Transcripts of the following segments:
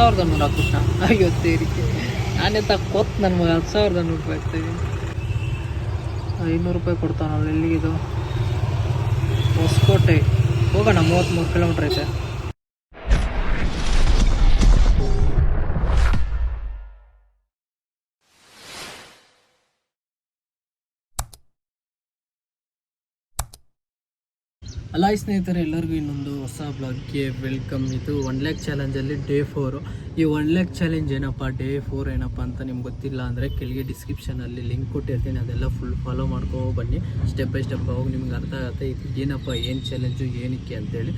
ಸಾವಿರದ ನೂರು ಕೃಷ್ಣ ಅಯ್ಯೋ ತೇರಿಕೆ ನಾನೇ ತಕ್ಕೋತ್ ನನ್ನ ಮಗ ಹತ್ತು ಸಾವಿರದ ನೂರು ರೂಪಾಯಿ ಆಗ್ತಾಯಿದ್ದೀನಿ ಐನೂರು ರೂಪಾಯಿ ಕೊಡ್ತಾನಲ್ಲ ಎಲ್ಲಿಗಿದು ಹೊಸಕೋಟೆ. ಹೋಗೋಣ ಮೂವತ್ತ್ಮೂರು ಕಿಲೋಮೀಟ್ರ್ ಐತೆ. ಅಲ್ಲ, ಈ ಸ್ನೇಹಿತರೆ, ಎಲ್ಲರಿಗೂ ಇನ್ನೊಂದು ಹೊಸ ಬ್ಲಾಗ್ಗೆ ವೆಲ್ಕಮ್ ಇದು ಒನ್ ಲ್ಯಾಕ್ ಚಾಲೆಂಜಲ್ಲಿ ಡೇ ಫೋರು ಈ ಒನ್ ಲ್ಯಾಕ್ ಚಾಲೆಂಜ್ ಏನಪ್ಪ ಡೇ ಫೋರ್ ಏನಪ್ಪ ಅಂತ ನಿಮ್ಗೆ ಗೊತ್ತಿಲ್ಲ ಅಂದರೆ ಕೆಳಗೆ ಡಿಸ್ಕ್ರಿಪ್ಷನಲ್ಲಿ ಲಿಂಕ್ ಕೊಟ್ಟಿರ್ತೀನಿ. ಅದೆಲ್ಲ ಫುಲ್ ಫಾಲೋ ಮಾಡ್ಕೊ ಬನ್ನಿ. ಸ್ಟೆಪ್ ಬೈ ಸ್ಟೆಪ್ ಹೋಗಿ ನಿಮ್ಗೆ ಅರ್ಥ ಆಗುತ್ತೆ. ಇದು ಏನಪ್ಪ, ಏನು ಚಾಲೆಂಜು ಏನಕ್ಕೆ ಅಂತೇಳಿ.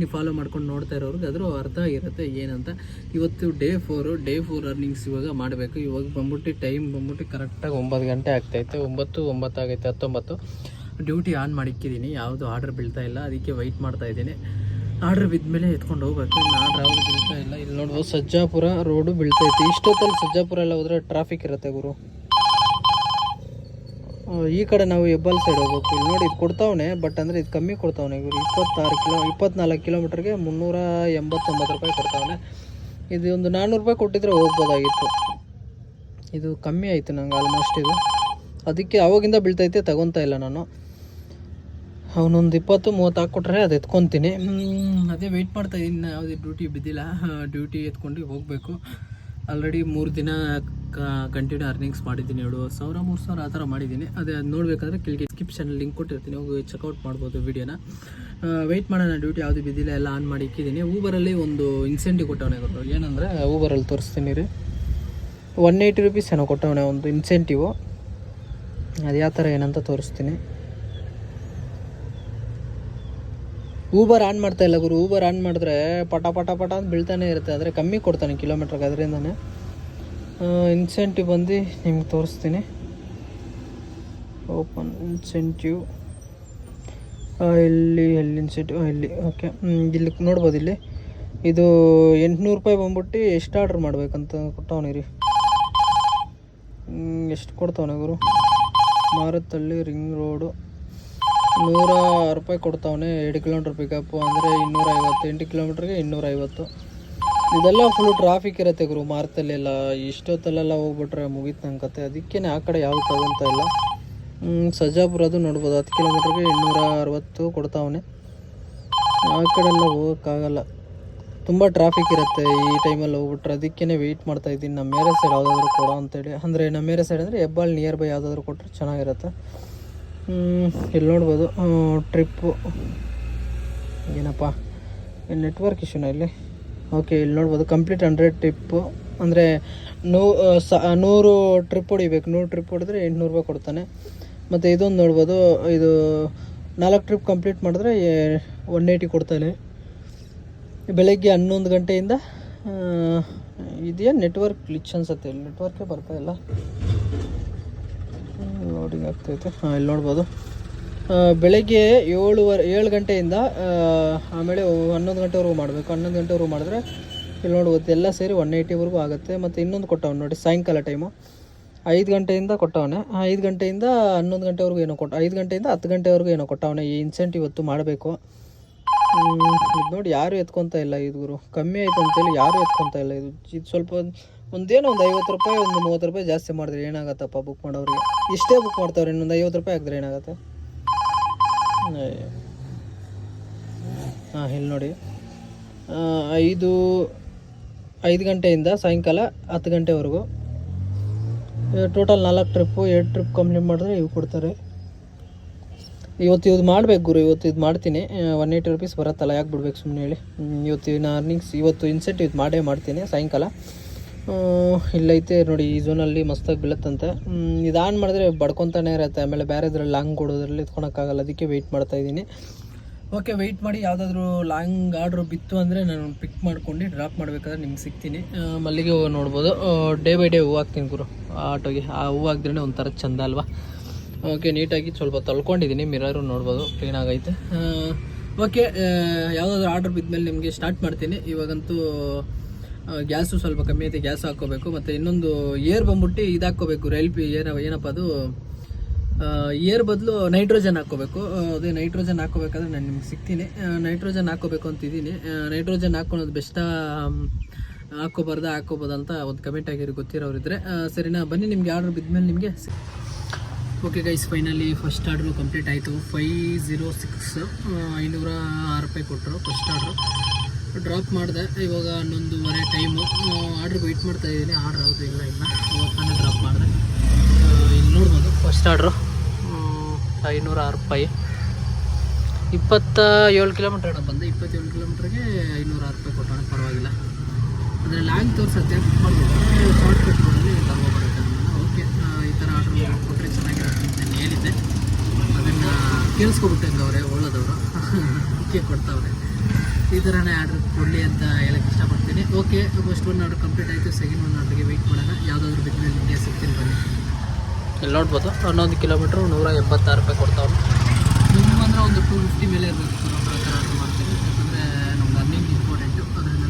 ನೀವು ಫಾಲೋ ಮಾಡ್ಕೊಂಡು ನೋಡ್ತಾ ಇರೋರಿಗೆ ಅದ್ರ ಅರ್ಥ ಆಗಿರುತ್ತೆ ಏನಂತ. ಇವತ್ತು day four day four earnings ಇವಾಗ ಮಾಡಬೇಕು. ಇವಾಗ ಬಂದ್ಬಿಟ್ಟು ಟೈಮ್ ಬಂದ್ಬಿಟ್ಟು ಕರೆಕ್ಟಾಗಿ ಒಂಬತ್ತು ಗಂಟೆ ಆಗ್ತೈತೆ ಒಂಬತ್ತು ಒಂಬತ್ತು ಆಗೈತೆ, ಹತ್ತೊಂಬತ್ತು. ಡ್ಯೂಟಿ ಆನ್ ಮಾಡಿಕ್ಕಿದ್ದೀನಿ ಯಾವುದು ಆರ್ಡರ್ ಬೀಳ್ತಾ ಇಲ್ಲ, ಅದಕ್ಕೆ ವೆಯ್ಟ್ ಮಾಡ್ತಾ ಇದ್ದೀನಿ. ಆರ್ಡ್ರ್ ಬಿದ್ಮೇಲೆ ಎತ್ಕೊಂಡು ಹೋಗ್ಬೇಕು. ಆರ್ಡ್ರ್ ಯಾವುದು ಬೀಳ್ತಾ ಇಲ್ಲ. ಇಲ್ಲಿ ನೋಡ್ಬೋದು ಸಜ್ಜಾಪುರ ರೋಡು ಬೀಳ್ತೈತಿ. ಇಷ್ಟೊತ್ತಲ್ಲಿ ಸಜ್ಜಾಪುರ ಎಲ್ಲ ಹೋದರೆ ಟ್ರಾಫಿಕ್ ಇರುತ್ತೆ ಗುರು. ಈ ಕಡೆ ನಾವು ಹೆಬ್ಬಲ್ ಸೈಡ್ ಹೋಗ್ಬೇಕು. ಇಲ್ಲಿ ನೋಡಿ, ಇದು ಕೊಡ್ತಾವನೆ ಬಟ್ ಅಂದರೆ ಇದು ಕಮ್ಮಿ ಕೊಡ್ತಾವನೆ ಇವರು ಇಪ್ಪತ್ತಾರು ಕಿಲೋ, ಇಪ್ಪತ್ನಾಲ್ಕು ಕಿಲೋಮೀಟ್ರಿಗೆ ಮುನ್ನೂರ ಎಂಬತ್ತೊಂಬತ್ತು ರೂಪಾಯಿ ಕೊಡ್ತಾವನೆ. ಇದು ಒಂದು ನಾನ್ನೂರು ರೂಪಾಯಿ ಕೊಟ್ಟಿದ್ರೆ ಹೋಗ್ಬೋದಾಗಿತ್ತು. ಇದು ಕಮ್ಮಿ ಆಯಿತು ನಂಗೆ ಆಲ್ಮೋಸ್ಟ್ ಇದು. ಅದಕ್ಕೆ ಅವಾಗಿಂದ ಬೀಳ್ತೈತೆ, ತಗೊತಾ ಇಲ್ಲ ನಾನು. ಅವನೊಂದು ಇಪ್ಪತ್ತು ಮೂವತ್ತು ಹಾಕ್ಕೊಟ್ರೆ ಅದು ಎತ್ಕೊತೀನಿ. ಅದೇ ವೆಯ್ಟ್ ಮಾಡ್ತಾ ಇದ್ದೀನಿ. ಯಾವುದೇ ಡ್ಯೂಟಿ ಬಿದ್ದಿಲ್ಲ. ಡ್ಯೂಟಿ ಎತ್ಕೊಂಡು ಹೋಗಬೇಕು. ಆಲ್ರೆಡಿ ಮೂರು ದಿನ ಕಂಟಿನ್ಯೂ ಅರ್ನಿಂಗ್ಸ್ ಮಾಡಿದ್ದೀನಿ ಎರಡು ಸಾವಿರ, ಮೂರು ಸಾವಿರ ಆ ಥರ ಮಾಡಿದ್ದೀನಿ. ಅದೇ ಅದು ನೋಡಬೇಕಾದ್ರೆ ಕೆಳಗೆ ಡಿಸ್ಕ್ರಿಪ್ಷನ್ ಲಿಂಕ್ ಕೊಟ್ಟಿರ್ತೀನಿ. ಹೋಗಿ ಚೆಕ್ಔಟ್ ಮಾಡ್ಬೋದು ವಿಡಿಯೋನ ವೆಯ್ಟ್ ಮಾಡೋಣ. ಡ್ಯೂಟಿ ಯಾವುದು ಬಿದ್ದಿಲ್ಲ, ಎಲ್ಲ ಆನ್ ಮಾಡಿ ಇಕ್ಕಿದ್ದೀನಿ. ಊಬರಲ್ಲಿ ಒಂದು ಇನ್ಸೆಂಟಿವ್ ಕೊಟ್ಟವನೇ ಕೊಟ್ಟರು ಏನಂದರೆ ಊಬರಲ್ಲಿ ತೋರಿಸ್ತೀನಿ ರೀ. ಒನ್ ಏಯ್ಟಿ ರುಪೀಸ್ ಏನೋ ಕೊಟ್ಟವನೆ ಒಂದು ಇನ್ಸೆಂಟಿವು ಅದು ಯಾವ ಥರ ಏನಂತ ತೋರಿಸ್ತೀನಿ. ಊಬರ್ ಆನ್ ಮಾಡ್ತಾ ಇಲ್ಲ ಗುರು. ಊಬರ್ ಆನ್ ಮಾಡಿದ್ರೆ ಪಟ ಪಟ ಪಟ ಅಂತ ಬೀಳ್ತಾನೆ ಇರುತ್ತೆ. ಆದರೆ ಕಮ್ಮಿ ಕೊಡ್ತಾನೆ ಕಿಲೋಮೀಟ್ರಿಗೆ ಅದರಿಂದನೇ. ಇನ್ಸೆಂಟಿವ್ ಬಂದು ನಿಮ್ಗೆ ತೋರಿಸ್ತೀನಿ. ಓಪನ್ ಇನ್ಸೆಂಟಿವ್ ಇಲ್ಲಿ, ಎಲ್ಲಿ ಇನ್ಸೆಂಟಿವ್ ಇಲ್ಲಿ. ಓಕೆ ಇಲ್ಲಿ ನೋಡ್ಬೋದು ಇಲ್ಲಿ. ಇದು ಎಂಟುನೂರು ರೂಪಾಯಿ ಬಂದ್ಬಿಟ್ಟು ಎಷ್ಟು ಆರ್ಡ್ರ್ ಮಾಡ್ಬೇಕಂತ ಕೊಟ್ಟವನಿ ರೀ. ಎಷ್ಟು ಕೊಡ್ತಾವನೆ ಗುರು? ಮಾರುತ್ತಳ್ಳಿ ರಿಂಗ್ ರೋಡು ನೂರ ರೂಪಾಯಿ ಕೊಡ್ತಾವನೆ ಎರಡು ಕಿಲೋಮೀಟ್ರ್ ಪಿಕಪ್ಪು ಅಂದರೆ ಇನ್ನೂರ ಐವತ್ತು ಎಂಟು ಕಿಲೋಮೀಟ್ರಿಗೆ ಇನ್ನೂರ ಐವತ್ತು ಇದೆಲ್ಲ ಫುಲ್ ಟ್ರಾಫಿಕ್ ಇರುತ್ತೆ ಗುರು ಮಾರ್ತಲ್ಲೆಲ್ಲ ಇಷ್ಟೊತ್ತಲ್ಲೆಲ್ಲ ಹೋಗ್ಬಿಟ್ರೆ ಮುಗೀತು ನನ್ನ ಕತೆ. ಅದಕ್ಕೇ ಆ ಕಡೆ ಯಾವ್ದು ತಗೊತಾ ಇಲ್ಲ. ಹ್ಮ್, ಅದು ನೋಡ್ಬೋದು. ಹತ್ತು ಕಿಲೋಮೀಟ್ರಿಗೆ ಇನ್ನೂರ ಅರವತ್ತು ಕೊಡ್ತಾವನೆ. ಆ ಕಡೆಲ್ಲ ಹೋಗೋಕ್ಕಾಗಲ್ಲ. ತುಂಬ ಟ್ರಾಫಿಕ್ ಇರುತ್ತೆ ಈ ಟೈಮಲ್ಲಿ ಹೋಗ್ಬಿಟ್ರೆ. ಅದಕ್ಕೇ ವೆಯ್ಟ್ ಮಾಡ್ತಾ ಇದ್ದೀನಿ. ನಮ್ಮ ಮೇರೆ ಸೈಡ್ ಯಾವುದಾದ್ರೂ ಕೊಡೋ ಅಂತೇಳಿ. ಅಂದರೆ ನಮ್ಮ ಮೇರೆ ಸೈಡ್ ಅಂದರೆ ಹೆಬ್ಬಾಳ್ ನಿಯರ್ ಬೈ ಯಾವುದಾದ್ರೂ ಕೊಟ್ಟರೆ ಚೆನ್ನಾಗಿರುತ್ತೆ. ಇಲ್ಲಿ ನೋಡ್ಬೋದು ಟ್ರಿಪ್ಪು ಏನಪ್ಪ ನೆಟ್ವರ್ಕ್ ಇಶ್ಯೂನ ಇಲ್ಲಿ? ಓಕೆ ಇಲ್ಲಿ ನೋಡ್ಬೋದು ಕಂಪ್ಲೀಟ್ ಹಂಡ್ರೆಡ್ ಟ್ರಿಪ್ಪು ಅಂದರೆ ನೂ ಸ ನೂರು ಟ್ರಿಪ್ ಹೊಡಿಬೇಕು. ನೂರು ಟ್ರಿಪ್ ಹೊಡೆದ್ರೆ ಎಂಟುನೂರು ರೂಪಾಯಿ ಕೊಡ್ತಾನೆ. ಮತ್ತು ಇದೊಂದು ನೋಡ್ಬೋದು, ಇದು ನಾಲ್ಕು ಟ್ರಿಪ್ ಕಂಪ್ಲೀಟ್ ಮಾಡಿದ್ರೆ ಒನ್ ಏಯ್ಟಿ ಕೊಡ್ತಾನೆ. ಬೆಳಗ್ಗೆ ಹನ್ನೊಂದು ಗಂಟೆಯಿಂದ ಇದೆಯಾ ನೆಟ್ವರ್ಕ್ ಗ್ಲಿಚ್ ಅನ್ಸುತ್ತೆ ಇಲ್ಲಿ. ನೆಟ್ವರ್ಕೇ ಬರ್ತಾಯಿಲ್ಲ ಲೋಡಿಂಗ್ ಆಗ್ತೈತೆ. ಹಾಂ, ಇಲ್ಲಿ ನೋಡ್ಬೋದು. ಬೆಳಗ್ಗೆ ಏಳುವರೆ, ಏಳು ಗಂಟೆಯಿಂದ ಆಮೇಲೆ ಹನ್ನೊಂದು ಗಂಟೆವರೆಗೂ ಮಾಡಬೇಕು. ಹನ್ನೊಂದು ಗಂಟೆವರೆಗೂ ಮಾಡಿದ್ರೆ, ಇಲ್ಲಿ ನೋಡ್ಬೋದು ಎಲ್ಲ ಸೇರಿ ಒನ್ ಏಯ್ಟಿವರೆಗೂ ಆಗುತ್ತೆ. ಮತ್ತು ಇನ್ನೊಂದು ಕೊಟ್ಟವನು ನೋಡಿ, ಸಾಯಂಕಾಲ ಟೈಮು ಐದು ಗಂಟೆಯಿಂದ ಕೊಟ್ಟವನೆ. ಐದು ಗಂಟೆಯಿಂದ ಹನ್ನೊಂದು ಗಂಟೆವರೆಗೂ ಏನೋ ಕೊಟ್ಟ, ಐದು ಗಂಟೆಯಿಂದ ಹತ್ತು ಗಂಟೆವರೆಗೂ ಏನೋ ಕೊಟ್ಟವನೆ. ಈ ಇನ್ಸೆಂಟ್ ಇವತ್ತು ಮಾಡಬೇಕು. ಇದು ನೋಡಿ ಯಾರು ಎತ್ಕೊತಾ ಇಲ್ಲ ಇದು ಗುರು. ಕಮ್ಮಿ ಆಯ್ತು ಅಂತೇಳಿ ಯಾರು ಎತ್ಕೊತಾ ಇಲ್ಲ ಇದು. ಇದು ಸ್ವಲ್ಪ ಒಂದೇನೋ ಒಂದು ಐವತ್ತು ರೂಪಾಯಿ, ಒಂದು ಮೂವತ್ತು ರೂಪಾಯಿ ಜಾಸ್ತಿ ಮಾಡಿದ್ರೆ ಏನಾಗತ್ತಪ್ಪ ಬುಕ್ ಮಾಡೋರಿಗೆ? ಇಷ್ಟೇ ಬುಕ್ ಮಾಡ್ತಾವ್ರೆ, ಇನ್ನೊಂದು ಐವತ್ತು ರೂಪಾಯಿ ಹಾಕಿದ್ರೆ ಏನಾಗುತ್ತೆ? ಹಾಂ, ಇಲ್ಲಿ ನೋಡಿ. ಐದು ಐದು ಗಂಟೆಯಿಂದ ಸಾಯಂಕಾಲ ಹತ್ತು ಗಂಟೆವರೆಗೂ. ಟೋಟಲ್ ನಾಲ್ಕು ಟ್ರಿಪ್ಪು ಎರಡು ಟ್ರಿಪ್ ಕಂಪ್ಲೀಟ್ ಮಾಡಿದ್ರೆ ಇವು ಕೊಡ್ತಾರೆ. ಇವತ್ತು ಇದು ಮಾಡ್ಬೇಕು ಗುರು, ಇವತ್ತು ಇದು ಮಾಡ್ತೀನಿ. ಒನ್ ಏಯ್ಟಿ ರುಪೀಸ್ ಬರುತ್ತಲ್ಲ ಯಾಕೆ ಬಿಡ್ಬೇಕು ಸುಮ್ಮನೆ ಹೇಳಿ. ಇವತ್ತು ಇವತ್ತಿನ ಅರ್ನಿಂಗ್ಸ್ ಇವತ್ತು ಇನ್ಸೆಂಟಿವ್ ಇದು ಮಾಡೇ ಮಾಡ್ತೀನಿ ಸಾಯಂಕಾಲ. ಇಲ್ಲೈತೆ ನೋಡಿ, ಈ ಝೋನಲ್ಲಿ ಮಸ್ತಾಗಿ ಬೀಳುತ್ತಂತೆ. ಇದು ಆನ್ ಮಾಡಿದ್ರೆ ಬಡ್ಕೊತಾನೆ ಇರುತ್ತೆ. ಆಮೇಲೆ ಬೇರೆದ್ರಲ್ಲಿ ಲಾಂಗ್ ಕೊಡೋದ್ರಲ್ಲಿ ಇದ್ಕೊಳಕ್ಕಾಗಲ್ಲ ಅದಕ್ಕೆ ವೆಯ್ಟ್ ಮಾಡ್ತಾ ಇದ್ದೀನಿ. ಓಕೆ ವೆಯ್ಟ್ ಮಾಡಿ ಯಾವುದಾದ್ರೂ ಲಾಂಗ್ ಆರ್ಡ್ರ್ ಬಿತ್ತು ಅಂದರೆ ನಾನು ಪಿಕ್ ಮಾಡ್ಕೊಂಡು ಡ್ರಾಪ್ ಮಾಡಬೇಕಾದ್ರೆ ನಿಮ್ಗೆ ಸಿಗ್ತೀನಿ. ಮಲ್ಲಿಗೆ ಹೂವು ನೋಡ್ಬೋದು. ಡೇ ಬೈ ಡೇ ಹೂವು ಹಾಕ್ತೀನಿ ಗುರು. ಆಟೋಗೆ. ಆ ಹೂವು ಹಾಕಿದ್ರೆ ಒಂಥರ ಚಂದ ಅಲ್ವಾ? ಓಕೆ ನೀಟಾಗಿ ಸ್ವಲ್ಪ ತೊಳ್ಕೊಂಡಿದ್ದೀನಿ ಮಿರರು ನೋಡ್ಬೋದು. ಕ್ಲೀನ್ ಆಗೈತೆ. ಓಕೆ ಯಾವುದಾದ್ರೂ ಆರ್ಡ್ರ್ ಬಿದ್ಮೇಲೆ ನಿಮಗೆ ಸ್ಟಾರ್ಟ್ ಮಾಡ್ತೀನಿ. ಇವಾಗಂತೂ ಗ್ಯಾಸು ಸ್ವಲ್ಪ ಕಮ್ಮಿ ಐತೆ ಗ್ಯಾಸ್ ಹಾಕ್ಕೋಬೇಕು. ಮತ್ತು ಇನ್ನೊಂದು ಏರ್ ಬಂದ್ಬಿಟ್ಟು ಇದು ಹಾಕ್ಕೋಬೇಕು ರೈಲ್ ಪಿ, ಏನ, ಏನಪ್ಪ ಅದು? ಏರ್ ಬದಲು ನೈಟ್ರೋಜನ್ ಹಾಕ್ಕೋಬೇಕು. ಅದೇ ನೈಟ್ರೋಜನ್ ಹಾಕ್ಕೋಬೇಕಾದ್ರೆ ನಾನು ನಿಮ್ಗೆ ಸಿಗ್ತೀನಿ. ನೈಟ್ರೋಜನ್ ಹಾಕ್ಕೋಬೇಕು ಅಂತಿದ್ದೀನಿ ನೈಟ್ರೋಜನ್ ಹಾಕ್ಕೊಳೋದು ಬೆಸ್ಟಾ ಹಾಕೋಬೋದು ಅಂತ ಒಂದು ಕಮೆಂಟ್ ಆಗಿರೋ ಗೊತ್ತಿರೋರಿದ್ರೆ ಸರಿನಾ? ಬನ್ನಿ, ನಿಮಗೆ ಆರ್ಡರ್ ಬಿದ್ಮೇಲೆ ನಿಮಗೆ okay guys finally first order complete ಆಯಿತು. ಫೈ ಜೀರೋ ಸಿಕ್ಸ್ ಐನೂರ ಆರು ರೂಪಾಯಿ ಕೊಟ್ಟರು ಫಸ್ಟ್ ಆರ್ಡ್ರು ಡ್ರಾಪ್ ಮಾಡಿದೆ. ಇವಾಗ ಹನ್ನೊಂದುವರೆ ಟೈಮು ಆರ್ಡ್ರ್ ವೆಯ್ಟ್ ಮಾಡ್ತಾ ಇದ್ದೀನಿ. ಆರ್ಡ್ರ್ ಯಾವುದು ಇಲ್ಲ ಇಲ್ಲ ತಾನೇ ಡ್ರಾಪ್ ಮಾಡಿದೆ. ಇಲ್ಲಿ ನೋಡ್ಬೋದು ಫಸ್ಟ್ ಆರ್ಡ್ರು ಐನೂರ ಆರು ರೂಪಾಯಿ. ಇಪ್ಪತ್ತ ಏಳು ಕಿಲೋಮೀಟ್ರ್ ಏನೋ ಬಂದೆ. ಇಪ್ಪತ್ತೇಳು ಕಿಲೋಮೀಟ್ರಿಗೆ ಐನೂರ ಆರು ರೂಪಾಯಿ ಕೊಟ್ಟೋಣ. ಪರವಾಗಿಲ್ಲ. ಅಂದರೆ ಲ್ಯಾಂಗ್ ತೋರಿಸುತ್ತೆ. ಮಾಡ್ಬೋದು. ಶಾರ್ಟ್ ಕಟ್ ಓಕೆ ಈ ಥರ ಆರ್ಡ್ರ್ ಕೊಟ್ಟರೆ ಚೆನ್ನಾಗಿರುತ್ತೆ ಅಂತ ನಾನು ಹೇಳಿದ್ದೆ ಅದನ್ನು ಕೇಳಿಸ್ಕೊಬಿಟ್ಟೆ ಹಂಗೆ ಅವರೇ ಒಳ್ಳೇದವರು. ಅದಕ್ಕೆ ಕೊಡ್ತಾವ್ರೆ. ಈ ಥರನೇ ಆರ್ಡ್ರ್ ಕೊಡಲಿ ಅಂತ ಹೇಳಕ್ಕೆ ಇಷ್ಟಪಡ್ತೀನಿ. Okay first one order complete ಆಯಿತು. ಸೆಕೆಂಡ್ ಒನ್ ಆರ್ಡ್ರಿಗೆ ವೆಯ್ಟ್ ಮಾಡೋಣ. ಯಾವುದಾದ್ರು ಬಿದ್ಮೇಲೆ ನಿಮಗೆ ಸಿಗ್ತೀನಿ ಬನ್ನಿ. ಇಲ್ಲಿ ನೋಡ್ಬೋದು? ಹನ್ನೊಂದು ಕಿಲೋಮೀಟ್ರ್ ನೂರ ಎಂಬತ್ತಾರು ರೂಪಾಯಿ ಕೊಡ್ತಾವ್ರು. ನಿಮ್ಮ ಅಂದರೆ ಒಂದು ಟೂ ಫಿಫ್ಟಿ ಮೇಲೆ ಇರಬೇಕು ಥರ ಆರ್ಡ್ರ್ ಮಾಡ್ತೀನಿ. ಯಾಕಂದರೆ ನಮ್ಗೆ ಅರ್ನಿಂಗ್ ಇಂಪಾರ್ಟೆಂಟು ಅದರಿಂದ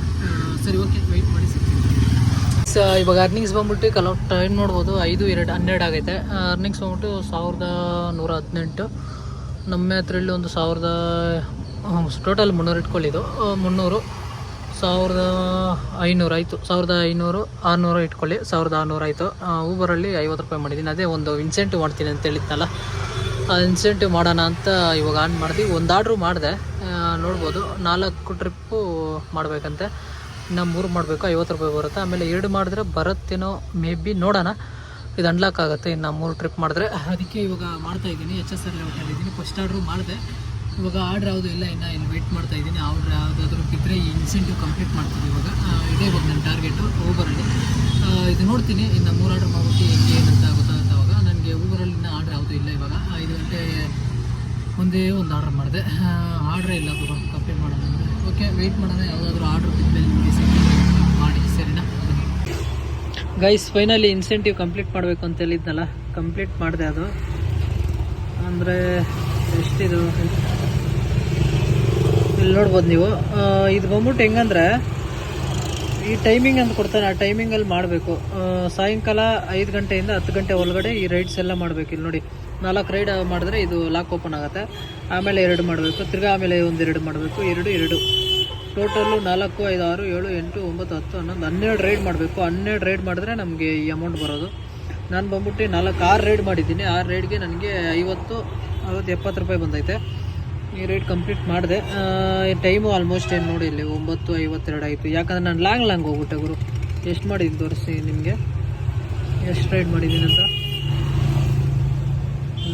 ಸರಿ ಓಕೆ ವೆಯ್ಟ್ ಮಾಡಿ ಸಿಗ್ತೀನಿ. ಸ ಇವಾಗ ಅರ್ನಿಂಗ್ಸ್ ಬಂದ್ಬಿಟ್ಟು ಕಲೆಕ್ಟ್ ಟೈಮ್ ನೋಡ್ಬೋದು ಐದು ಎರಡು ಹನ್ನೆರಡು ಆಗೈತೆ. ಅರ್ನಿಂಗ್ಸ್ ಬಂದ್ಬಿಟ್ಟು ಸಾವಿರದ ನೂರ ಹದಿನೆಂಟು. ನಮ್ಮ ಹತ್ರಲ್ಲಿ ಒಂದು ಸಾವಿರದ ಟೋಟಲ್ ಮುನ್ನೂರು ಇಟ್ಕೊಳ್ಳಿದ್ದು ಮುನ್ನೂರು, ಸಾವಿರದ ಐನೂರು ಆಯಿತು. ಸಾವಿರದ ಐನೂರು, ಆರುನೂರು ಇಟ್ಕೊಳ್ಳಿ. ಸಾವಿರದ ಆರುನೂರು ಆಯಿತು. ಊಬರಲ್ಲಿ ಐವತ್ತು ರೂಪಾಯಿ ಮಾಡಿದ್ದೀನಿ. ಅದೇ ಒಂದು ಇನ್ಸೆಂಟಿವ್ ಮಾಡ್ತೀನಿ ಅಂತ ಹೇಳಿದ್ನಲ್ಲ. ಆ ಇನ್ಸೆಂಟಿವ್ ಮಾಡೋಣ ಅಂತ ಇವಾಗ ಆನ್ ಮಾಡಿದ್ವಿ. ಒಂದು ಆರ್ಡ್ರು ಮಾಡಿದೆ. ನೋಡ್ಬೋದು. ನಾಲ್ಕು ಟ್ರಿಪ್ಪು ಮಾಡಬೇಕಂತೆ. ಇನ್ನು ಮೂರು ಮಾಡಬೇಕು. ಐವತ್ತು ರೂಪಾಯಿ ಬರುತ್ತೆ. ಆಮೇಲೆ ಎರಡು ಮಾಡಿದ್ರೆ ಬರುತ್ತೇನೋ ಮೇ ಬಿ ನೋಡೋಣ. ಇದು ಅನ್ಲಾಕ್ ಆಗುತ್ತೆ. ಇನ್ನು ಮೂರು ಟ್ರಿಪ್ ಮಾಡಿದ್ರೆ. ಅದಕ್ಕೆ ಇವಾಗ ಮಾಡ್ತಾ ಇದ್ದೀನಿ. ಎಚ್ ಎಸ್ ಆರ್ ಲೆವೆಟಲ್ಲಿದ್ದೀನಿ ಫಸ್ಟ್ ಆರ್ಡ್ರು ಮಾಡಿದೆ. ಇವಾಗ ಆರ್ಡ್ರ್ ಯಾವುದು ಇಲ್ಲ. ಇನ್ನು ಇಲ್ಲಿ ವೆಯ್ಟ್ ಮಾಡ್ತಾ ಇದ್ದೀನಿ. ಆರ್ಡ್ರ್ ಯಾವುದಾದ್ರೂ ಬಿದ್ದರೆ ಈ ಇನ್ಸೆಂಟಿವ್ ಕಂಪ್ಲೀಟ್ ಮಾಡ್ತೀನಿ ಇವಾಗ. ಇದೇ ಇವಾಗ ನನ್ನ ಟಾರ್ಗೆಟು ಊಬರಲ್ಲಿ ಇದು ನೋಡ್ತೀನಿ. ಇನ್ನು ಮೂರು ಆರ್ಡ್ರ್ ಮಾಡ್ಬಿಟ್ಟು ಹೆಂಗೆ ಏನಂತ ಗೊತ್ತಾಗುತ್ತೆ ಅವಾಗ. ನನಗೆ ಊಬರಲ್ಲಿ ಇನ್ನೂ ಆರ್ಡ್ರ್ ಯಾವುದೂ ಇಲ್ಲ ಇವಾಗ. ಐದು ಗಂಟೆ ಒಂದೇ ಒಂದು ಆರ್ಡ್ರ್ ಮಾಡಿದೆ. ಆರ್ಡ್ರೇ ಇಲ್ಲ ಕಂಪ್ಲೀಟ್ ಮಾಡೋಣ ಅಂದರೆ. ಓಕೆ ವೆಯ್ಟ್ ಮಾಡೋಣ. ಯಾವುದಾದ್ರೂ ಆರ್ಡ್ರ್ ಬಿದ್ಮೇಲೆ ನಿಮಗೆ ಸಿಗ್ತದೆ ಮಾಡಿ ಸರಿನಾ ಗೈಸ್ ಫೈನಲಿ ಇನ್ಸೆಂಟಿವ್ ಕಂಪ್ಲೀಟ್ ಮಾಡಬೇಕು ಅಂತ ಹೇಳಿದ್ನಲ್ಲ? ಕಂಪ್ಲೀಟ್ ಮಾಡಿದೆ ಅದು. ಅಂದರೆ, ಎಷ್ಟಿದು? ಇಲ್ಲಿ ನೋಡ್ಬೋದು ನೀವು. ಇದು ಬಂದ್ಬಿಟ್ಟು ಹೆಂಗಂದ್ರೆ, ಈ ಟೈಮಿಂಗ್ ಅಂತ ಕೊಡ್ತಾನೆ, ಆ ಟೈಮಿಂಗಲ್ಲಿ ಮಾಡಬೇಕು. ಸಾಯಂಕಾಲ ಐದು ಗಂಟೆಯಿಂದ ಹತ್ತು ಗಂಟೆ ಒಳಗಡೆ ಈ ರೈಡ್ಸ್ ಎಲ್ಲ ಮಾಡಬೇಕು. ಇಲ್ಲಿ ನೋಡಿ, ನಾಲ್ಕು ರೈಡ್ ಮಾಡಿದ್ರೆ ಇದು ಲಾಕ್ ಓಪನ್ ಆಗುತ್ತೆ. ಆಮೇಲೆ ಎರಡು ಮಾಡಬೇಕು. ತಿರ್ಗಾ ಆಮೇಲೆ ಒಂದೆರಡು ಮಾಡಬೇಕು. ಎರಡು ಎರಡು. ಟೋಟಲ್ಲು ನಾಲ್ಕು, ಐದು, ಆರು, ಏಳು, ಎಂಟು, ಒಂಬತ್ತು, ಹತ್ತು, ಹನ್ನೊಂದು, ಹನ್ನೆರಡು ರೈಡ್ ಮಾಡಬೇಕು. ಹನ್ನೆರಡು ರೈಡ್ ಮಾಡಿದ್ರೆ ನಮಗೆ ಈ ಅಮೌಂಟ್ ಬರೋದು. ನಾನು ಬಂದ್ಬಿಟ್ಟು ನಾಲ್ಕು, ಆರು ರೈಡ್ ಮಾಡಿದ್ದೀನಿ. ಆರು ರೈಡ್ಗೆ ನನಗೆ ಐವತ್ತು, ಅರವತ್ತು, ಎಪ್ಪತ್ತು ರೂಪಾಯಿ ಬಂದೈತೆ. ಈ ರೈಡ್ ಕಂಪ್ಲೀಟ್ ಮಾಡಿದೆ. ಟೈಮು ಆಲ್ಮೋಸ್ಟ್ ಏನು ನೋಡಿ ಇಲ್ಲಿ, ಒಂಬತ್ತು, ಐವತ್ತೆರಡು ಆಯಿತು. ಯಾಕಂದರೆ ನಾನು ಲಾಂಗ್ ಲಾಂಗ್ ಹೋಗ್ಬಿಟ್ಟೆ ಗುರು. ಎಷ್ಟು ಮಾಡಿದ್ದೀನಿ ತೋರಿಸಿ ನಿಮಗೆ? ಎಷ್ಟು ರೈಡ್ ಮಾಡಿದ್ದೀನಿ ಅಂತ?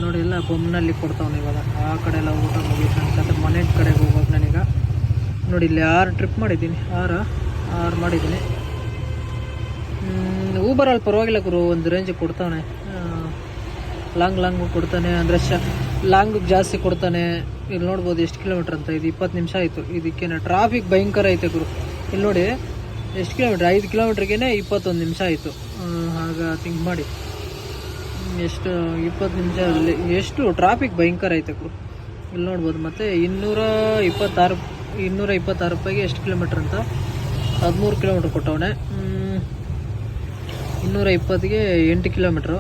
ನೋಡಿ ಎಲ್ಲ ಬೊಮ್ಮನಲ್ಲಿ ಕೊಡ್ತಾವನು ಇವಾಗ ಆ ಕಡೆ ಎಲ್ಲ ಊಟ ಮುಗಿಯುತ್ತೆ ಅಂತ ಮನೆ ಕಡೆಗೆ ಹೋಗ್ಬೇಕು ನಾನೀಗ. ನೋಡಿ, ಇಲ್ಲಿ ಆರು ಟ್ರಿಪ್ ಮಾಡಿದ್ದೀನಿ. ಆರ, ಆರು ಮಾಡಿದ್ದೀನಿ. ಊಬರಲ್ಲಿ ಪರವಾಗಿಲ್ಲ ಗುರು, ಒಂದು ರೇಂಜ್ ಕೊಡ್ತಾನೆ. ಲಾಂಗ್ ಲಾಂಗು ಕೊಡ್ತಾನೆ. ಅಂದರೆ ಶ ಲಾಂಗಿಗೆ ಜಾಸ್ತಿ ಕೊಡ್ತಾನೆ. ಇಲ್ಲಿ ನೋಡ್ಬೋದು ಎಷ್ಟು ಕಿಲೋಮೀಟ್ರ್ ಅಂತ. ಇದು ಇಪ್ಪತ್ತು ನಿಮಿಷ ಆಯಿತು. ಇದಕ್ಕೇನೆ ಟ್ರಾಫಿಕ್ ಭಯಂಕರ ಐತೆ ಗುರು. ಇಲ್ಲಿ ನೋಡಿ, ಎಷ್ಟು ಕಿಲೋಮೀಟ್ರ್ ಐದು ಕಿಲೋಮೀಟ್ರಿಗೇ ಇಪ್ಪತ್ತೊಂದು ನಿಮಿಷ ಆಯಿತು. ಆಗ ಥಿಂಕ್ ಮಾಡಿ. ಎಷ್ಟು, ಇಪ್ಪತ್ತು ನಿಮಿಷ ಅಲ್ಲಿ, ಎಷ್ಟು ಟ್ರಾಫಿಕ್ ಭಯಂಕರ ಐತೆ ಗುರು. ಇಲ್ಲಿ ನೋಡ್ಬೋದು ಮತ್ತು ಇನ್ನೂರ ಇಪ್ಪತ್ತಾರು ಇನ್ನೂರ ಇಪ್ಪತ್ತಾರು ರೂಪಾಯಿಗೆ ಎಷ್ಟು ಕಿಲೋಮೀಟ್ರ್ ಅಂತ? ಹದಿಮೂರು ಕಿಲೋಮೀಟ್ರ್ ಕೊಟ್ಟವನೆ. ಇನ್ನೂರ ಇಪ್ಪತ್ತಿಗೆ ಎಂಟು ಕಿಲೋಮೀಟ್ರು.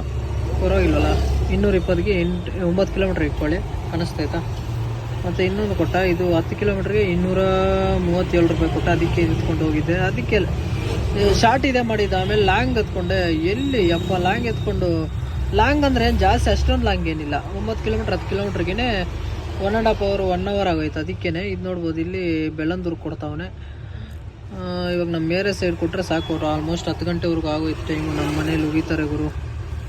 ಪರವಾಗಿಲ್ವಲ್ಲ ಇನ್ನೂರ ಇಪ್ಪತ್ತಿಗೆ ಎಂಟು, ಒಂಬತ್ತು ಕಿಲೋಮೀಟ್ರ್ ಇಟ್ಕೊಳ್ಳಿ ಕನಸ್ತೈತಾ ಮತ್ತು ಇನ್ನೊಂದು ಕೊಟ್ಟ, ಇದು ಹತ್ತು ಕಿಲೋಮೀಟ್ರಿಗೆ ಇನ್ನೂರ ಮೂವತ್ತೇಳು ರೂಪಾಯಿ ಕೊಟ್ಟ, ಅದಕ್ಕೆ ಎತ್ಕೊಂಡು ಹೋಗಿದ್ದೆ. ಅದಕ್ಕೆ ಶಾರ್ಟ್ ಇದೆ ಮಾಡಿದ್ದು, ಆಮೇಲೆ ಲಾಂಗ್ ಎತ್ಕೊಂಡೆ. ಎಲ್ಲಿ, ಯಪ್ಪ ಲಾಂಗ್ ಎತ್ಕೊಂಡು ಲಾಂಗ್ ಅಂದರೆ ಜಾಸ್ತಿ ಅಷ್ಟೊಂದು ಲಾಂಗ್ ಏನಿಲ್ಲ. ಒಂಬತ್ತು ಕಿಲೋಮೀಟ್ರ್, ಹತ್ತು ಕಿಲೋಮೀಟ್ರಿಗೇ one and half hour one hour ಆಗೋಯ್ತು. ಅದಕ್ಕೇ ಇದು ನೋಡ್ಬೋದು, ಇಲ್ಲಿ ಬೆಳ್ಳಂದೂರು ಕೊಡ್ತಾವನೆ. ಇವಾಗ ನಮ್ಮ ಮೇರೆ ಸೈಡ್ ಕೊಟ್ಟರೆ ಸಾಕು, ಅವರು ಆಲ್ಮೋಸ್ಟ್ ಹತ್ತು ಗಂಟೆವರೆಗೂ ಆಗೋಯ್ತು ಟೈಮು ನಮ್ಮ ಮನೇಲಿ ಉಗಿತಾರೆ ಗುರು.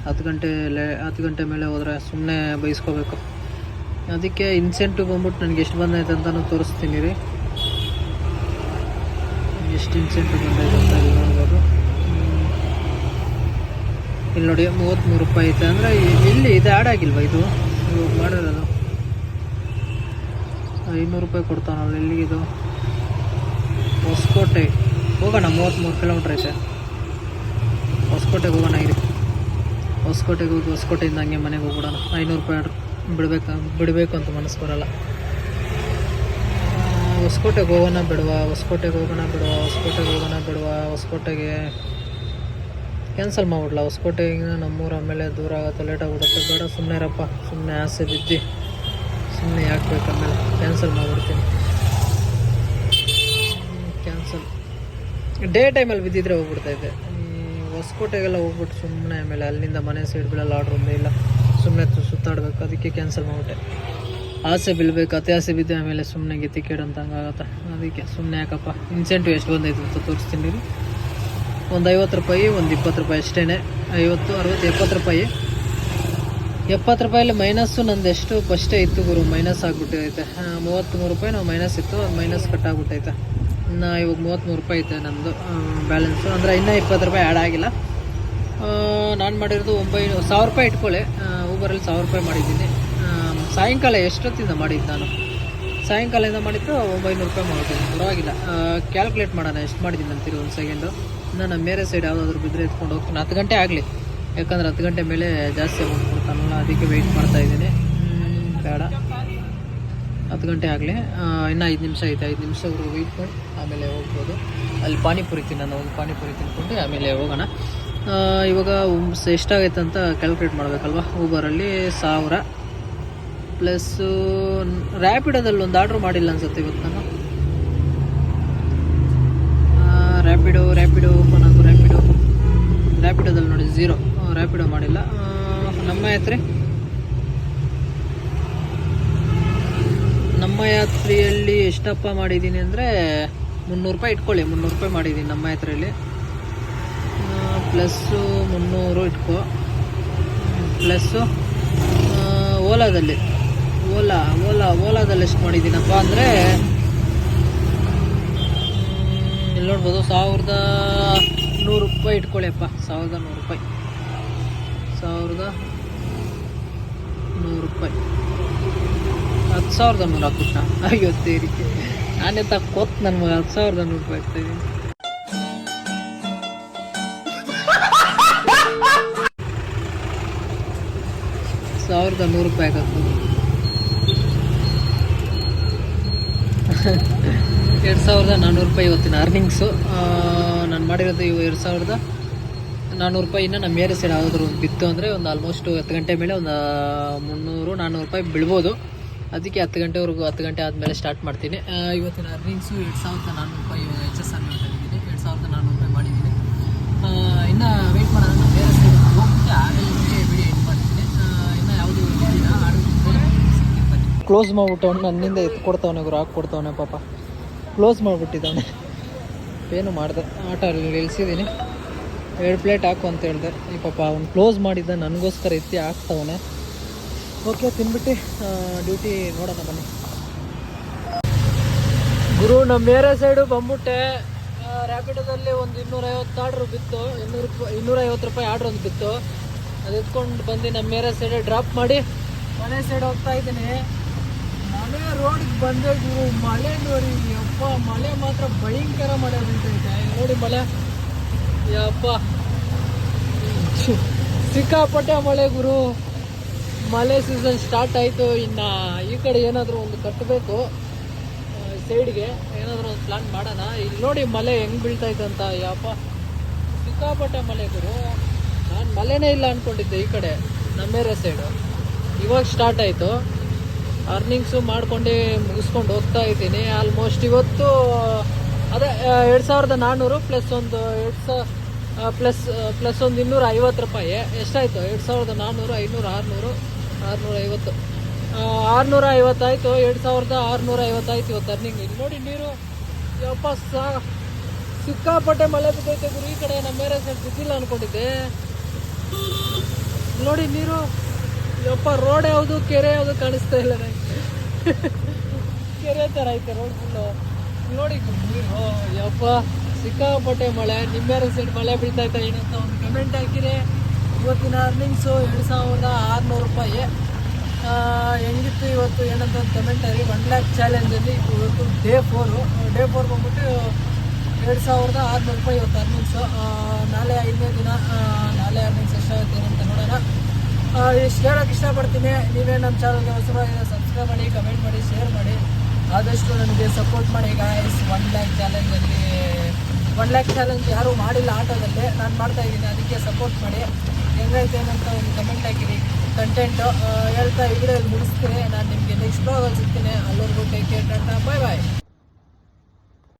ಹತ್ತು ಗಂಟೆ ಲೇ, ಹತ್ತು ಗಂಟೆ ಮೇಲೆ ಹೋದರೆ ಸುಮ್ಮನೆ ಬೈಸ್ಕೋಬೇಕು. ಅದಕ್ಕೆ ಇನ್ಸೆಂಟಿವ್ ಬಂದ್ಬಿಟ್ಟು ನನಗೆ ಎಷ್ಟು ಬಂದೈತೆ ಅಂತಲೂ ತೋರಿಸ್ತೀನಿ ರೀ. ಎಷ್ಟು ಇನ್ಸೆಂಟಿವ್ ಬಂದೈತೆ ಅಂತ ಇಲ್ಲಿ ನೋಡ್ಬೋದು. ಇಲ್ಲಿ ನೋಡಿ ಮೂವತ್ತ್ಮೂರು ರೂಪಾಯಿ ಐತೆ. ಅಂದರೆ ಇಲ್ಲಿ ಇದು ಆ್ಯಡ್ ಆಗಿಲ್ವಾ ಇದು? ಇವಾಗ ಮಾಡಿರೋದು? ಐನೂರು ರೂಪಾಯಿ ಕೊಡ್ತಾನಲ್ಲ ಎಲ್ಲಿಗಿದು? ಹೊಸಕೋಟೆ. ಹೋಗೋಣ ಮೂವತ್ತ್ಮೂರು ಕಿಲೋಮೀಟ್ರ್ ಐತೆ. ಹೊಸಕೋಟೆಗೆ ಹೋಗೋಣ, ಇರಿ. ಹೊಸಕೋಟೆಗೆ ಹೋಗಿ ಹೊಸಕೋಟೆಯಿಂದ ಹಂಗೆ ಮನೆಗೆ ಹೋಗ್ಬಿಡೋಣ. ಐನೂರು ರೂಪಾಯಿ ಬಿಡಬೇಕು ಬಿಡಬೇಕು ಅಂತ ಮನಸ್ಸು ಬರೋಲ್ಲ. ಹೊಸಕೋಟೆಗೆ ಹೋಗೋಣ ಬಿಡುವ, ಹೊಸಕೋಟೆಗೆ ಹೋಗೋಣ ಬಿಡುವ, ಹೊಸಕೋಟೆಗೆ ಹೋಗೋಣ ಬಿಡುವ, ಹೊಸಕೋಟೆಗೆ ಕ್ಯಾನ್ಸಲ್ ಮಾಡ್ಬಿಡ್ಲ? ಹೊಸಕೋಟೆಗೆ ನಮ್ಮೂರು ಆಮೇಲೆ ದೂರ ಆಗುತ್ತೆ ಲೇಟ್ ಆಗಿಬಿಡುತ್ತೆ. ಬೇಡ ಸುಮ್ಮನೆ ಇರಪ್ಪ. ಸುಮ್ಮನೆ ಆಸೆ ಬಿದ್ದು. ಸುಮ್ಮನೆ ಯಾಕೆ ಬೇಕಾದ್ಮೇಲೆ ಕ್ಯಾನ್ಸಲ್ ಮಾಡಿಬಿಡ್ತೀನಿ. ಕ್ಯಾನ್ಸಲ್ ಡೇ ಟೈಮಲ್ಲಿ ಬಿದ್ದಿದ್ರೆ ಹೋಗ್ಬಿಡ್ತೈತೆ ಈ ಹೊಸಕೋಟೆಗೆಲ್ಲ ಹೋಗ್ಬಿಟ್ಟು ಸುಮ್ಮನೆ ಆಮೇಲೆ ಅಲ್ಲಿಂದ ಮನೆ ಸೈಡ್ ಬಿಡಲ್ಲ ಆರ್ಡ್ರ್ ಒಂದೇ ಇಲ್ಲ. ಸುಮ್ಮನೆ ಸುತ್ತಾಡಬೇಕು. ಅದಕ್ಕೆ ಕ್ಯಾನ್ಸಲ್ ಮಾಡಿಬಿಟ್ಟೆ. ಆಸೆ ಬಿಲ್ಬೇಕು ಅತಿ ಆಸೆ ಬಿದ್ದೆ ಆಮೇಲೆ ಸುಮ್ಮನೆ ಗೆತ್ತಿ ಕೇಡು ಅಂತ ಹಂಗಾಗತ್ತೆ ಅದಕ್ಕೆ ಸುಮ್ಮನೆ ಯಾಕಪ್ಪ? ಇನ್ಸೆಂಟಿವ್ ಎಷ್ಟು ಬಂದೈತೆ ಅಂತ ತೋರಿಸ್ತೀನಿ ಒಂದು ಐವತ್ತು ರೂಪಾಯಿ, ಒಂದು ಇಪ್ಪತ್ತು ರೂಪಾಯಿ ಅಷ್ಟೇ ಐವತ್ತು, ಅರವತ್ತು, ಎಪ್ಪತ್ತು ರೂಪಾಯಿ. ಎಪ್ಪತ್ತು ರೂಪಾಯಲ್ಲಿ ಮೈನಸ್ಸು ನಂದು ಎಷ್ಟು ಫಸ್ಟೇ ಇತ್ತು ಗುರು, ಮೈನಸ್ ಆಗಿಬಿಟ್ಟೈತೆ. ಮೂವತ್ತ್ಮೂರು ರೂಪಾಯಿ ನಾವು ಮೈನಸ್ ಇತ್ತು, ಅದು ಮೈನಸ್ ಕಟ್ ಆಗ್ಬಿಟ್ಟೈತೆ ಇನ್ನು ಇವಾಗ ಮೂವತ್ತ್ಮೂರು ರೂಪಾಯಿ ಐತೆ ನಂದು ಬ್ಯಾಲೆನ್ಸು ಅಂದರೆ ಇನ್ನೂ ಇಪ್ಪತ್ತು ರೂಪಾಯಿ ಆ್ಯಡ್ ಆಗಿಲ್ಲ. ನಾನು ಮಾಡಿರೋದು ಒಂಬೈನೂರು ಸಾವಿರ ರೂಪಾಯಿ ಇಟ್ಕೊಳ್ಳಿ. ಊಬರಲ್ಲಿ ಸಾವಿರ ರೂಪಾಯಿ ಮಾಡಿದ್ದೀನಿ. ಸಾಯಂಕಾಲ ಎಷ್ಟೊತ್ತಿಂದ ಮಾಡಿದ್ದು ನಾನು? ಸಾಯಂಕಾಲದಿಂದ ಮಾಡಿದ್ದು ಒಂಬೈನೂರು ರೂಪಾಯಿ ಮಾಡಿದ್ದೀನಿ ಪರವಾಗಿಲ್ಲ. ಕ್ಯಾಲ್ಕುಲೇಟ್ ಮಾಡೋಣ, ಎಷ್ಟು ಮಾಡಿದ್ದೀನಿ ಅಂತೀರಿ ಒಂದು ಸೆಕೆಂಡು ಇನ್ನು ನಮ್ಮ ಬೇರೆ ಸೈಡ್ ಯಾವುದಾದ್ರೂ ಬಿದ್ದರೆ ಎತ್ಕೊಂಡು ಹೋಗ್ತೀನಿ. ಹತ್ತು ಗಂಟೆ ಆಗಲಿ. ಯಾಕಂದ್ರೆ ಹತ್ತು ಗಂಟೆ ಮೇಲೆ ಜಾಸ್ತಿ ಅಮೌಂಟ್ ಕೊಡ್ತಾನಲ್ಲ ಅದಕ್ಕೆ ವೆಯ್ಟ್ ಮಾಡ್ತಾ ಇದ್ದೀನಿ. ಬೇಡ. ಹತ್ತು ಗಂಟೆ ಆಗಲಿ. ಇನ್ನೂ ಐದು ನಿಮಿಷ ಐತೆ. ಐದು ನಿಮಿಷವರೆಗೂ ವೆಯ್ಟ್ ಮಾಡಿ. ಆಮೇಲೆ ಹೋಗ್ಬೋದು. ಅಲ್ಲಿ ಪಾನಿಪುರಿ ತಿನ್ನೋಣ. ಒಂದು ಪಾನಿಪುರಿ ತಿನ್ಕೊಂಡು ಆಮೇಲೆ ಹೋಗೋಣ. ಇವಾಗ ಎಷ್ಟಾಗೈತೆ ಅಂತ ಕ್ಯಾಲ್ಕುಲೇಟ್ ಮಾಡಬೇಕಲ್ವಾ? ಊಬರಲ್ಲಿ ಸಾವಿರ. ಪ್ಲಸ್ಸು ರ್ಯಾಪಿಡೋದಲ್ಲಿ ಒಂದು ಆರ್ಡ್ರ್ ಮಾಡಿಲ್ಲ ಅನ್ಸುತ್ತೆ ಇವತ್ತು ನಾನು ರ್ಯಾಪಿಡೋ ರ್ಯಾಪಿಡೋ ಓಪನ್ ಆಗೋ ರ್ಯಾಪಿಡೋ ರ್ಯಾಪಿಡೋದಲ್ಲಿ ನೋಡಿ ಝೀರೋ ರ್ಯಾಪಿಡೋ ಮಾಡಿಲ್ಲ. ನಮ್ಮ ಯಾತ್ರೆ. ನಮ್ಮ ಯಾತ್ರೆಯಲ್ಲಿ ಎಷ್ಟಪ್ಪ ಮಾಡಿದ್ದೀನಿ ಅಂದರೆ ಮುನ್ನೂರು ರೂಪಾಯಿ ಇಟ್ಕೊಳ್ಳಿ. ಮುನ್ನೂರು ರೂಪಾಯಿ ಮಾಡಿದ್ದೀನಿ ನಮ್ಮ ಯಾತ್ರೆಯಲ್ಲಿ. ಪ್ಲಸ್ಸು ಮುನ್ನೂರು ಇಟ್ಕೊ. ಪ್ಲಸ್ಸು ಓಲಾದಲ್ಲಿ. ಓಲಾ ಓಲಾ, ಓಲಾದಲ್ಲಿ ಎಷ್ಟು ಮಾಡಿದ್ದೀನಪ್ಪ ಅಂದರೆ ಇಲ್ಲಿ ನೋಡ್ಬೋದು, ಸಾವಿರದ ನೂರು ರೂಪಾಯಿ ಇಟ್ಕೊಳ್ಳಿಯಪ್ಪ ಸಾವಿರದ ನೂರು ರೂಪಾಯಿ. ಸಾವಿರದ ನೂರು ರೂಪಾಯಿ. ಹತ್ತು ಸಾವಿರದ ನೂರು ಹಾಕ್ಬಿಟ್ಟ ಅಯ್ಯೋ ತೇರಿಕೆ ನಾನೇ ತಕ್ಕೊತ್ ನನ್ನ ಮಗ, ಹತ್ತು ಸಾವಿರದ ನೂರು ರೂಪಾಯಿ ಆಗ್ತಾಯಿದ್ದೀನಿ ಸಾವಿರದ ನೂರು ರೂಪಾಯಿ ಹಾಕ್ತೀನಿ ಎರಡು ಸಾವಿರದ ನಾನ್ನೂರು ರೂಪಾಯಿ ಇವತ್ತಿನ ಅರ್ನಿಂಗ್ಸು ನಾನು ಮಾಡಿರೋದು ಇವು ಎರಡು ಸಾವಿರದ ನಾನ್ನೂರು ರೂಪಾಯಿನ ನಮ್ಮ ಏರಿಯಾ ಸೈಡ್ ಯಾವುದಾದ್ರು ಬಿತ್ತು ಅಂದರೆ ಒಂದು ಆಲ್ಮೋಸ್ಟ್ ಹತ್ತು ಗಂಟೆ ಮೇಲೆ ಒಂದು ಮುನ್ನೂರು ನಾನ್ನೂರು ರೂಪಾಯಿ ಬಿಳ್ಬೋದು. ಅದಕ್ಕೆ ಹತ್ತು ಗಂಟೆವರೆಗೂ ಹತ್ತು ಗಂಟೆ ಆದಮೇಲೆ ಸ್ಟಾರ್ಟ್ ಮಾಡ್ತೀನಿ. ಇವತ್ತಿನ ಅರ್ನಿಂಗ್ಸು ಎರಡು ಸಾವಿರದ ನಾನ್ನೂರು ರೂಪಾಯಿ ಎಚ್ ಎಸ್ ಆರ್ ಮಾಡಿದ್ದೀನಿ ಎರಡು ಸಾವಿರದ ನಾನ್ನೂರು ರೂಪಾಯಿ ಮಾಡಿದ್ದೀನಿ ಇನ್ನು ವೆಯ್ಟ್ ಮಾಡೋಣ. ನಮ್ಮ ಬೇರೆ ಸೈಡ್ ಹೋಗ್ತಾ ಆಮೇಲೆ ವಿಡಿಯೋ ಎಡಿಟ್ ಮಾಡ್ತೀನಿ. ಇನ್ನು ಯಾವುದು ಕ್ಲೋಸ್ ಮಾಡ್ಬಿಟ್ಟು ಅವ್ನು ನನ್ನಿಂದ ಎತ್ತು ಕೊಡ್ತಾವನೆ ಗುರು ಹಾಕಿ ಕೊಡ್ತಾವನೆ ಪಾಪ. ಕ್ಲೋಸ್ ಮಾಡಿಬಿಟ್ಟಿದ್ದಾನೆ. ಏನು ಮಾಡಿದೆ. ಆಟ ಅಲ್ಲಿ ನಿಲ್ಸಿದ್ದೀನಿ ಎರಡು ಪ್ಲೇಟ್ ಹಾಕು ಅಂತ ಹೇಳಿದೆ. ಈ ಪಾಪ ಅವ್ನು ಕ್ಲೋಸ್ ಮಾಡಿದ್ದ, ನನಗೋಸ್ಕರ ಎತ್ತಿ ಹಾಕ್ತವನೆ. ಓಕೆ ತಿನ್ಬಿಟ್ಟು ಡ್ಯೂಟಿ ನೋಡೋಣ ಬನ್ನಿ. ಗುರು ನಮ್ಮ ಬೇರೆ ಸೈಡು ಬಂದ್ಬಿಟ್ಟೆ. ರ್ಯಾಪಿಡೋದಲ್ಲಿ ಒಂದು ಇನ್ನೂರೈವತ್ತು ಆರ್ಡ್ರ್ ಬಿತ್ತು. ಇನ್ನೂರು ರೂಪಾಯಿ ಇನ್ನೂರೈವತ್ತು ರೂಪಾಯಿ ಆರ್ಡ್ರ್ ಒಂದು ಬಿತ್ತು. ಅದು ಎತ್ಕೊಂಡು ಬಂದು ನಮ್ಮ ಬೇರೆ ಸೈಡ್ ಡ್ರಾಪ್ ಮಾಡಿ ಮನೆ ಸೈಡ್ ಹೋಗ್ತಾ ಇದ್ದೀನಿ. ಮನೆ ರೋಡಿಗೆ ಬಂದೆ ಗುರು. ಮಳೆ ನೋಡಿ ಅಪ್ಪ ಮಳೆ ಮಾತ್ರ ಭಯಂಕರ ಮಳೆ ಬೀಳ್ತೈತೆ ನೋಡಿ ಮಳೆ. ಯಪ್ಪ. ಸಿಕ್ಕಾಪಟ್ಟೆ ಮಳೆ ಗುರು. ಮಳೆ ಸೀಸನ್ ಸ್ಟಾರ್ಟ್ ಆಯಿತು. ಇನ್ನು ಈ ಕಡೆ ಏನಾದರೂ ಒಂದು ಕಟ್ಟಬೇಕು ಸೈಡ್ಗೆ ಏನಾದರೂ ಒಂದು ಪ್ಲಾನ್ ಮಾಡೋಣ. ಇಲ್ಲಿ ನೋಡಿ ಮಳೆ ಹೆಂಗೆ ಬೀಳ್ತೈತೆ ಅಂತ, ಯಪ್ಪ. ಸಿಕ್ಕಾಪಟ್ಟೆ ಮಳೆ ಗುರು. ನಾನು ಮಳೆನೇ ಇಲ್ಲ ಅಂದ್ಕೊಂಡಿದ್ದೆ ಈ ಕಡೆ, ನಮ್ಮೇರೆ ಸೈಡು ಇವಾಗ ಸ್ಟಾರ್ಟ್ ಆಯಿತು. ಅರ್ನಿಂಗ್ಸು ಮಾಡ್ಕೊಂಡು ಮುಗಿಸ್ಕೊಂಡು ಹೋಗ್ತಾ ಇದ್ದೀನಿ. ಆಲ್ಮೋಸ್ಟ್ ಇವತ್ತು, ಅದೇ ಎರಡು ಸಾವಿರದ ನಾನ್ನೂರು ಪ್ಲಸ್ ಒಂದು ಎರಡು ಸಾವಿರ ಪ್ಲಸ್ ಪ್ಲಸ್ ಒಂದು ಇನ್ನೂರ ಐವತ್ತು ರೂಪಾಯಿ. ಎಷ್ಟಾಯಿತು? ಎರಡು ಸಾವಿರದ ನಾನ್ನೂರು, ಐನೂರು, ಆರುನೂರು, ಆರುನೂರ ಐವತ್ತು. ಆರುನೂರ ಐವತ್ತಾಯಿತು, ಎರಡು ಸಾವಿರದ ಆರುನೂರ ಐವತ್ತಾಯ್ತು ಇವತ್ತು ಟರ್ನಿಂಗ್ ಇಲ್ಲಿ ನೋಡಿ ನೀರು. ಯಪ್ಪ, ಸಾ, ಸಿಕ್ಕಾಪಟ್ಟೆ ಮಳೆ ಬಿದ್ದೈತೆ ಗುರು. ಈ ಕಡೆ ನಮ್ಮ ಬೇರೆ ಸೈಡ್ ಬಿದ್ದಿಲ್ಲ ಅಂದ್ಕೊಂಡಿದ್ದೆ ನೋಡಿ ನೀರು. ಯಪ್ಪ ರೋಡ್ ಯಾವುದು, ಕೆರೆ ಯಾವುದು ಕಾಣಿಸ್ತಾ ಇಲ್ಲ ನನಗೆ ಕೆರೆ ಥರ ಐತೆ ರೋಡ್ ಫುಲ್ಲು ನೋಡಿ ನೀರು. ಯಪ್ಪ. ಸಿಕ್ಕಾಪಟ್ಟೆ ಮಳೆ ನಿಂಬೆರ ಸೈಡ್ ಮಳೆ ಬೀಳ್ತೈತೆ ಏನಂತ ಒಂದು ಕಮೆಂಟ್ ಹಾಕಿರಿ ಇವತ್ತಿನ ಅರ್ನಿಂಗ್ಸು ಎರಡು ಸಾವಿರದ ಆರುನೂರು ರೂಪಾಯಿ. ಹೆಂಗಿತ್ತು ಇವತ್ತು, ಏನಂತ ಒಂದು ಕಮೆಂಟ್ ಆಗಿ ಒನ್ ಲ್ಯಾಕ್ ಚಾಲೆಂಜಲ್ಲಿ ಇವತ್ತು ಡೇ ಫೋರು ಡೇ ಫೋರ್ ಬಂದ್ಬಿಟ್ಟು ಎರಡು ಸಾವಿರದ ಆರುನೂರು ರೂಪಾಯಿ ಇವತ್ತು ಅರ್ನಿಂಗ್ಸು ನಾಳೆ ಐದನೇ ದಿನ ನಾಳೆ ಅರ್ನಿಂಗ್ಸ್ ಎಷ್ಟಾಗುತ್ತೆ ಏನಂತ ನೋಡೋಣ. ಇಷ್ಟು ಹೇಳೋಕೆ ಇಷ್ಟಪಡ್ತೀನಿ. ನೀವೇ ನಮ್ಮ ಚಾನಲ್ಗೆ ಹೊಸಬರಾಗಿದೆ ಸಬ್ಸ್ಕ್ರೈಬ್ ಮಾಡಿ ಕಮೆಂಟ್ ಮಾಡಿ ಶೇರ್ ಮಾಡಿ. ಆದಷ್ಟು ನನಗೆ ಸಪೋರ್ಟ್ ಮಾಡಿ ಗಾಯಸ್ ಒನ್ ಲ್ಯಾಕ್ ಚಾಲೆಂಜಲ್ಲಿ ಒನ್ ಲ್ಯಾಕ್ ಚಾಲೆಂಜ್ ಯಾರೂ ಮಾಡಿಲ್ಲ ಆಟೋದಲ್ಲಿ. ನಾನು ಮಾಡ್ತಾ ಇದ್ದೀನಿ. ಅದಕ್ಕೆ ಸಪೋರ್ಟ್ ಮಾಡಿ. ಹೆಂಗೈತೆ ಅಂತ ಒಂದು ಕಮೆಂಟ್ ಹಾಕಿರಿ. ಕಂಟೆಂಟು ಹೇಳ್ತಾ ಈ ವಿಡಿಯೋದಲ್ಲಿ ಮುಗಿಸ್ತೀನಿ. ನಾನು ನಿಮಗೆ ನೆಕ್ಸ್ಟ್ ಬ್ಲಾಗಲ್ಲಿ ಸಿಗ್ತೀನಿ ಅಲ್ಲಿವರೆಗೂ take care tata. Bye bye